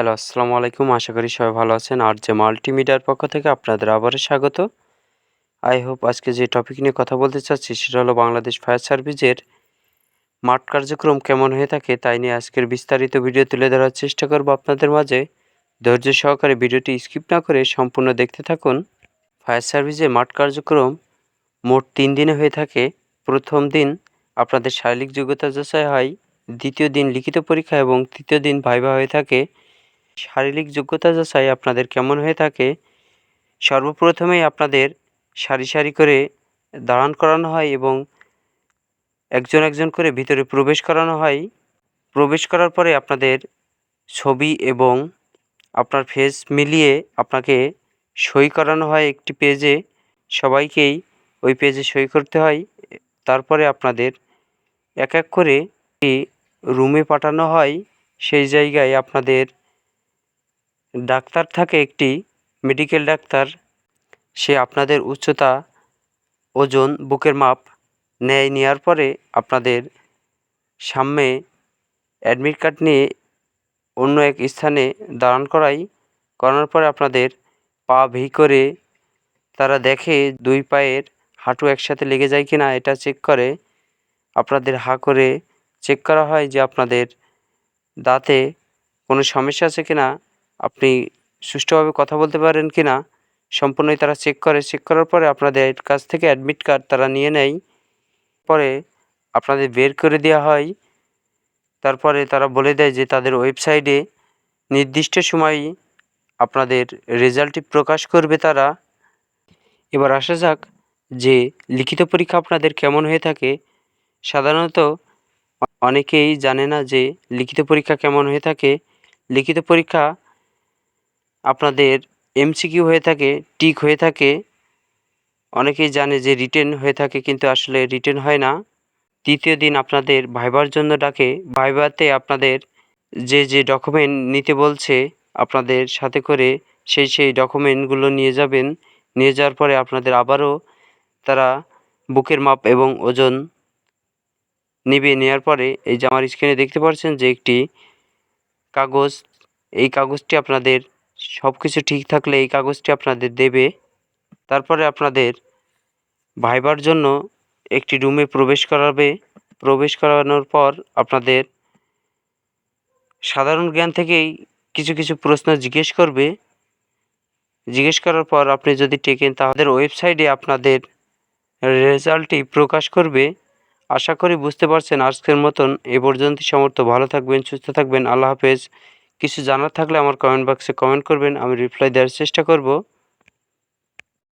Hello, আসসালামু আলাইকুম। আশা করি সবাই ভালো আছেন। আর যে মাল্টিমিডিয়ার পক্ষ থেকে আপনাদের আবারও স্বাগত। আই হোপ আজকে যে টপিক নিয়ে কথা বলতে চাচ্ছি সেটা হলো বাংলাদেশ ফায়ার সার্ভিসের মাঠ কার্যক্রম কেমন হয়ে থাকে তাই নিয়ে আজকের বিস্তারিত ভিডিও তুলে ধরার চেষ্টা করব আপনাদের মাঝে। ধৈর্য সহকারে ভিডিওটি স্কিপ না করে সম্পূর্ণ দেখতে থাকুন। ফায়ার সার্ভিসে মাঠ কার্যক্রম মোট তিন দিনে হয়ে থাকে। প্রথম দিন আপনাদের শারীরিক যোগ্যতা যাচাই হয়, দ্বিতীয় দিন লিখিত পরীক্ষা এবং তৃতীয় দিন ভাইভা হয়ে থাকে। শারীরিক যোগ্যতা যাচাই আপনাদের কেমন হয়ে থাকে, সর্বপ্রথমেই আপনাদের সারি সারি করে দাঁড়ান করানো হয় এবং একজন একজন করে ভিতরে প্রবেশ করানো হয়। প্রবেশ করার পরে আপনাদের ছবি এবং আপনার ফেস মিলিয়ে আপনাকে সই করানো হয় একটি পেজে সবাইকেই ওই পেজে সই করতে হয়। তারপরে আপনাদের এক এক করে রুমে পাঠানো হয়। সেই জায়গায় আপনাদের ডাক্তার থাকে একটি মেডিকেল ডাক্তার। সে আপনাদের উচ্চতা, ওজন, বুকের মাপ নেয় নেওয়ার পরে আপনাদের সামনে অ্যাডমিট কার্ড নিয়ে অন্য এক স্থানে দাঁড়ান করাই। করানোর পরে আপনাদের পা ভি করে তারা দেখে দুই পায়ের হাঁটু একসাথে লেগে যায় কি না এটা চেক করে। আপনাদের হা করে চেক করা হয় যে আপনাদের দাঁতে কোনো সমস্যা আছে কি না আপনি সুষ্ঠুভাবে কথা বলতে পারেন কি না, সম্পূর্ণই তারা চেক করে। চেক করার পরে আপনাদের কাছ থেকে অ্যাডমিট কার্ড তারা নিয়ে নেয়। পরে আপনাদের বের করে দেওয়া হয়। তারপরে তারা বলে দেয় যে তাদের ওয়েবসাইটে নির্দিষ্ট সময় আপনাদের রেজাল্টটি প্রকাশ করবে তারা। এবার আসা যাক যে লিখিত পরীক্ষা আপনাদের কেমন হয়ে থাকে। সাধারণত অনেকেই জানে না যে লিখিত পরীক্ষা কেমন হয়ে থাকে। লিখিত পরীক্ষা আপনাদের এমসিকিউ হয়ে থাকে টিক হয়ে থাকে। অনেকেই জানে যে রিটেন হয়ে থাকে কিন্তু আসলে রিটেন হয় না। তৃতীয় দিন আপনাদের ভাইবার জন্য ডাকে। ভাইবাতে আপনাদের যে যে ডকুমেন্ট নিতে বলছে, আপনাদের সাথে করে সেই সেই ডকুমেন্টগুলো নিয়ে যাবেন। নিয়ে যাওয়ার পরে আপনাদের আবারও তারা বুকের মাপ এবং ওজন নেবে নেওয়ার পরে এই যে আমার স্ক্রিনে দেখতে পাচ্ছেন যে একটি কাগজ, এই কাগজটি আপনাদের সব কিছু ঠিক থাকলে এই কাগজটি আপনাদের দেবে। তারপরে আপনাদের ভাইবার জন্য একটি রুমে প্রবেশ করাবে। প্রবেশ করানোর পর আপনাদের সাধারণ জ্ঞান থেকেই কিছু কিছু প্রশ্ন জিজ্ঞেস করবে। জিজ্ঞেস করার পর আপনি যদি টেকেন তাদের ওয়েবসাইটে আপনাদের রেজাল্টটি প্রকাশ করবে। আশা করি বুঝতে পারছেন। আজকের মতন এ পর্যন্ত সমর্থ ভালো থাকবেন, সুস্থ থাকবেন। আল্লাহ হাফেজ। কিছু জানার থাকলে আমার কমেন্ট বক্সে কমেন্ট করবেন আমি রিপ্লাই দেওয়ার চেষ্টা করব।